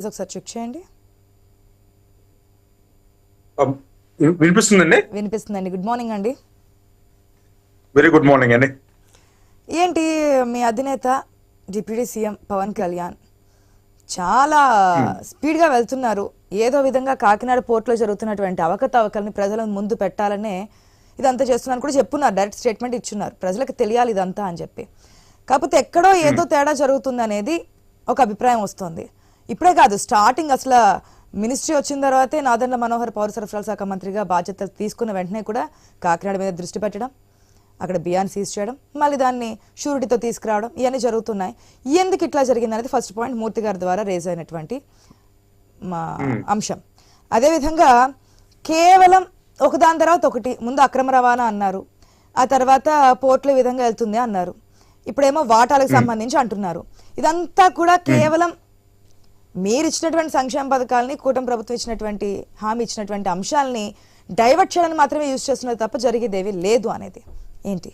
ఇది ఒకసారి చెక్ చేయండి. విన్- వినిపిస్తుందండి? వినిపిస్తుందండి. గుడ్ మార్నింగ్ అండి. వెరీ గుడ్ మార్నింగ్ అండి. ఏంటి మీ అధినేత డిప్యూటీ సీఎం పవన్ కళ్యాణ్ చాలా స్పీడ్గా వెళ్తున్నారు. ఏదో విధంగా కాకినాడ పోర్ట్లో జరుగుతున్నటువంటి అవకతవకల్ని ప్రజల ముందు పెట్టాలనే ఇదంతా చేస్తున్నాను కూడా చెప్పున్నారు. డైరెక్ట్ స్టేట్మెంట్ ఇచ్చున్నారు. ప్రజలకు తెలియాలి ఇదంతా అని చెప్పి. కాకపోతే ఎక్కడో ఏదో తేడా జరుగుతుంది అనేది ఒక అభిప్రాయం వస్తుంది. ఇప్పుడే కాదు స్టార్టింగ్ అసలు మినిస్ట్రీ వచ్చిన తర్వాతే నాదెండ్ల మనోహర్ పౌర సరఫరాల శాఖ మంత్రిగా బాధ్యతలు తీసుకున్న వెంటనే కూడా కాకినాడ మీద దృష్టి పెట్టడం అక్కడ బియ్యాన్ని సీజ్ చేయడం మళ్ళీ దాన్ని షూరిటీతో తీసుకురావడం ఇవన్నీ జరుగుతున్నాయి. ఎందుకు ఇట్లా జరిగింది అనేది ఫస్ట్ పాయింట్ మూర్తి గారి ద్వారా రేజ్ అయినటువంటి మా అంశం. అదేవిధంగా కేవలం ఒకదాని తర్వాత ఒకటి ముందు అక్రమ రవాణా అన్నారు ఆ తర్వాత పోర్టుల విధంగా వెళ్తుంది అన్నారు. ఇప్పుడేమో వాటాలకు సంబంధించి అంటున్నారు. ఇదంతా కూడా కేవలం మీరు ఇచ్చినటువంటి సంక్షేమ పథకాలని కూటమి ప్రభుత్వం ఇచ్చినటువంటి హామీ ఇచ్చినటువంటి అంశాలని డైవర్ట్ చేయడానికి మాత్రమే యూజ్ చేస్తున్నారు తప్ప జరిగేదేవి లేదు అనేది. ఏంటి?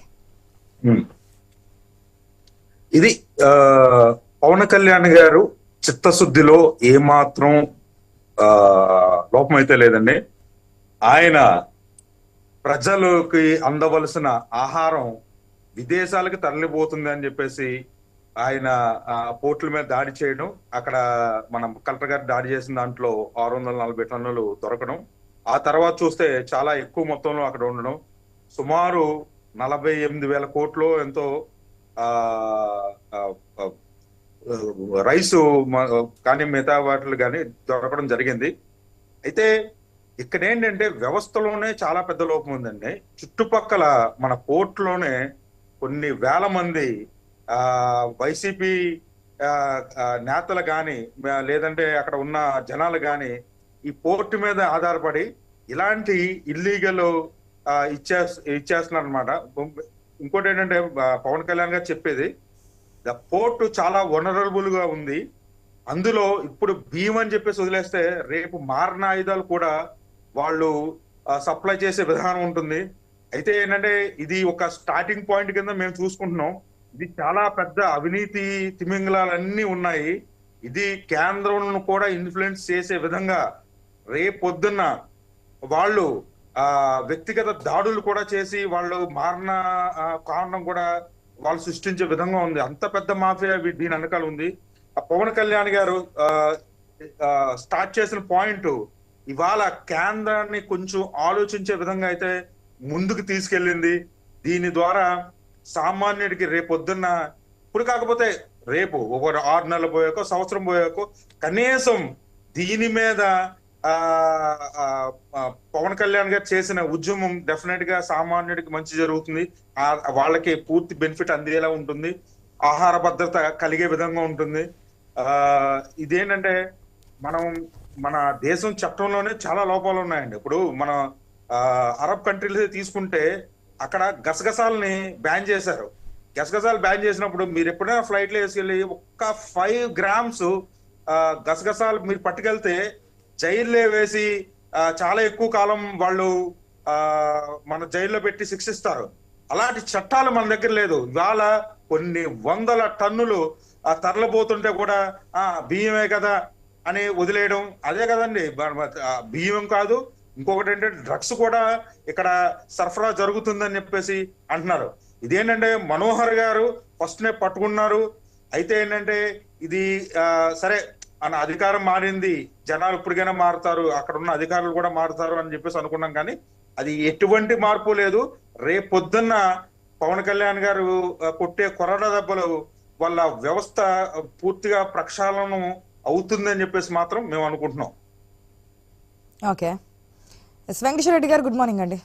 ఇది పవన్ కళ్యాణ్ గారు చిత్తశుద్ధిలో ఏమాత్రం లోపమైతే లోపం అయితే లేదండి. ఆయన ప్రజలకి అందవలసిన ఆహారం విదేశాలకు తరలిపోతుంది అని చెప్పేసి ఆయన పోర్టుల మీద దాడి చేయడం అక్కడ మనం కలెక్టర్ గారు దాడి చేసిన దాంట్లో ఆరు వందల నలభై టన్నులు దొరకడం ఆ తర్వాత చూస్తే చాలా ఎక్కువ మొత్తంలో అక్కడ ఉండడం. సుమారు నలభై ఎనిమిది వేల కోట్లు ఎంతో రైస్ రైసు కానీ మిగతా వాటిలు కానీ దొరకడం జరిగింది. అయితే ఇక్కడ ఏంటంటే వ్యవస్థలోనే చాలా పెద్ద లోపం ఉందండి. చుట్టుపక్కల మన పోర్టులోనే కొన్ని వేల మంది వైసీపీ నేతలు కానీ లేదంటే అక్కడ ఉన్న జనాలు కానీ ఈ పోర్టు మీద ఆధారపడి ఇలాంటి ఇల్లీగల్ ఇచ్చే ఇచ్చేస్తున్నారు అనమాట ఇంకోటి ఏంటంటే పవన్ కళ్యాణ్ గారు చెప్పేది ద పోర్టు చాలా వనరబుల్గా ఉంది. అందులో ఇప్పుడు భీమ్ అని చెప్పేసి వదిలేస్తే రేపు మారణ ఆయుధాలు కూడా వాళ్ళు సప్లై చేసే విధానం ఉంటుంది. అయితే ఏంటంటే ఇది ఒక స్టార్టింగ్ పాయింట్ కింద మేము చూసుకుంటున్నాం. ఇది చాలా పెద్ద అవినీతి తిమింగళాలన్నీ ఉన్నాయి. ఇది కేంద్రం కూడా ఇన్ఫ్లుయెన్స్ చేసే విధంగా రేపొద్దున్న వాళ్ళు ఆ వ్యక్తిగత దాడులు కూడా చేసి వాళ్ళు మారిన కారణం కూడా వాళ్ళు సృష్టించే విధంగా ఉంది. అంత పెద్ద మాఫియా వీ- దీని వెనకాల ఉంది. ఆ పవన్ కళ్యాణ్ గారు స్టార్ట్ చేసిన పాయింట్ ఇవాళ కేంద్రాన్ని కొంచెం ఆలోచించే విధంగా అయితే ముందుకు తీసుకెళ్ళింది. దీని ద్వారా సామాన్యుడికి రేపొద్దున్న ఇప్పుడు కాకపోతే రేపు ఒక ఆరు నెలలు పోయాకో సంవత్సరం పోయాకో కనీసం దీని మీద ఆ పవన్ కళ్యాణ్ గారు చేసిన ఉద్యమం డెఫినెట్గా సామాన్యుడికి మంచి జరుగుతుంది. ఆ వాళ్ళకి పూర్తి బెనిఫిట్ అందేలా ఉంటుంది. ఆహార భద్రత కలిగే విధంగా ఉంటుంది. ఆ ఇదేంటంటే మనం మన దేశం చట్టంలోనే చాలా లోపాలు ఉన్నాయండి ఇప్పుడు మన అరబ్ కంట్రీలు తీసుకుంటే అక్కడ గసగసాలని బ్యాన్ చేశారు. గసగసాలు బ్యాన్ చేసినప్పుడు మీరు ఎప్పుడైనా ఫ్లైట్లో వేసుకెళ్ళి ఒక్క ఫైవ్ గ్రామ్స్ గసగసాలు మీరు పట్టుకెళ్తే జైల్లో వేసి చాలా ఎక్కువ కాలం వాళ్ళు మన జైల్లో పెట్టి శిక్షిస్తారు. అలాంటి చట్టాలు మన దగ్గర లేదు. ఇవాళ కొన్ని వందల టన్నులు ఆ తరలిపోతుంటే కూడా ఆ బియ్యమే కదా అని వదిలేయడం. అదే కదండి బియ్యం కాదు ఇంకొకటి ఏంటంటే డ్రగ్స్ కూడా ఇక్కడ సరఫరా జరుగుతుందని చెప్పేసి అంటున్నారు. ఇదేంటంటే మనోహర్ గారు ఫస్ట్ నే పట్టుకున్నారు. అయితే ఏంటంటే ఇది సరే మన అధికారం మారింది. జనాలు ఇప్పటికైనా మారుతారు. అక్కడ ఉన్న అధికారులు కూడా మారుతారు అని చెప్పేసి అనుకున్నాం కానీ అది ఎటువంటి మార్పు లేదు. రేపు పొద్దున్న పవన్ కళ్యాణ్ గారు కొట్టే కొరడ దెబ్బలు వాళ్ళ వ్యవస్థ పూర్తిగా ప్రక్షాళనం అవుతుందని చెప్పేసి మాత్రం మేము అనుకుంటున్నాం. ఓకే. ఎస్ వెంకటరెడ్డి రెడ్డి గారు గుడ్ మార్నింగ్ అండి.